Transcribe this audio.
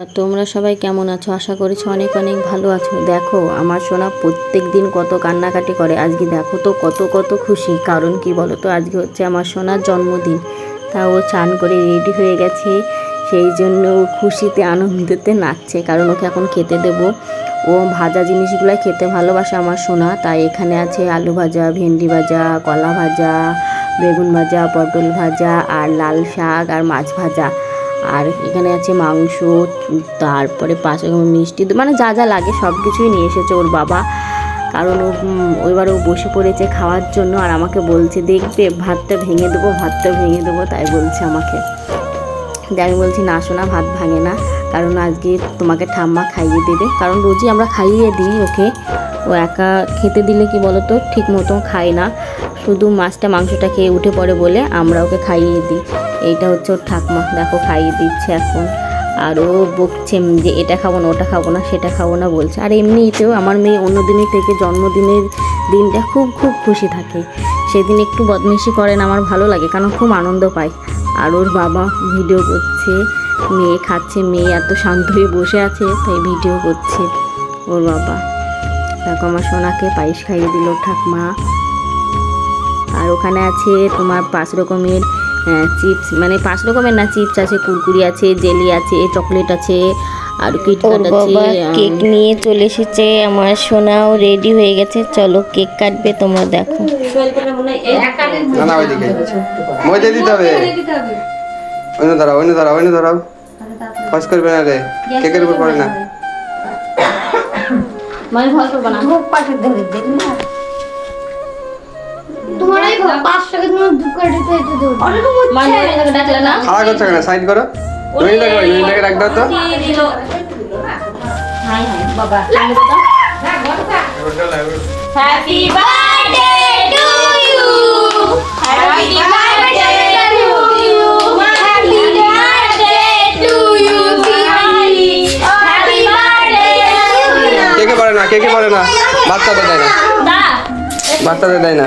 তোমরা সবাই কেমন আছো? আশা করেছি অনেক অনেক ভালো আছো। দেখো, আমার সোনা প্রত্যেক দিন কত কান্নাকাটি করে। আজকে দেখো তো কত কত খুশি। কারণ কি বলো তো আজকে হচ্ছে আমার সোনার জন্মদিন। তা ও চান করে রেডি হয়ে গেছে। সেই জন্য ও খুশিতে, আনন্দেতে নাচছে। কারণ ওকে এখন খেতে দেবো। ও ভাজা জিনিসগুলো খেতে ভালোবাসে আমার সোনা। তাই এখানে আছে আলু ভাজা, ভেন্ডি ভাজা, কলা ভাজা, বেগুন ভাজা, পটল ভাজা, আর লাল শাক, আর মাছ ভাজা। আর এখানে আছে মাংস, তারপরে পাশে মিষ্টি মানে যা যা লাগে সব কিছুই নিয়ে এসেছে ওর বাবা। কারণ ও এবার ও বসে পড়েছে খাওয়ার জন্য আর আমাকে বলছে, দেখবে, ভাতটা ভেঙে দেবো, ভাতটা ভেঙে দেবো। তাই বলছে আমাকে। আমি বলছি, না শোনা ভাত ভাঙে না, কারণ আজকে তোমাকে ঠাম্মা খাইয়ে দেবে। কারণ রোজই আমরা খাইয়ে দিই ওকে। ও একা খেতে দিলে কি বলো তো ঠিক মতো খায় না। শুধু মাছটা, মাংসটা খেয়ে উঠে পড়ে বলে আমরা ওকে খাইয়ে দিই। এইটা হচ্ছে ওর ঠাকমা। দেখো খাইয়ে দিচ্ছে এখন। আর ও বকছে যে এটা খাব না, ওটা খাব না, সেটা খাব না বলছে। আর এমনিতেও আমার মেয়ে অন্য দিনের থেকে জন্মদিনের দিনটা খুব খুব খুশি থাকে। সেদিন একটু বদমেশি করেন আমার ভালো লাগে, কারণ খুব আনন্দ পায়। আর ওর বাবা ভিডিও করছে, মেয়ে খাচ্ছে, মেয়ে এত শান্ত হয়ে বসে আছে, তাই ভিডিও করছে ওর বাবা। দেখো আমার সোনাকে পায়েস খাইয়ে দিল ঠাকমা। আর ওখানে আছে তোমার পাঁচ রকমের চিপস মানে পাঁচ রকমের না চিপস আছে কুরকুরি আছে জেলি আছে চকলেট আছে আর ওর কিটক্যাট আছে কেক নিয়ে চলে এসেছে আমার সোনাও রেডি হয়ে গেছে চলো কেক কাটবে তোমরা দেখো। না না ওইদিকে। মজা দিতে হবে। অন্য দাঁড়াও অন্য দাঁড়াও অন্য দাঁড়াও। ফাঁস করবে না রে কেকের উপর পড়ে না। মানে ভয় করব না। তোমার এই পাঁচ টাকা তোমার দু কোটি তো এটা দেবো মানে ওনাকে ডাকলে না। করছে কেন? সাইড করো। নইটাকে ওই নইটাকে রাখ দাও তো। হাই হাই বাবা। Happy birthday to you happy birthday to you happy birthday to you happy birthday to you কেকে পড়ে না? কেকে পড়ে না? বাচ্চাদের দেয় না। বাচ্চাদের দেয় না।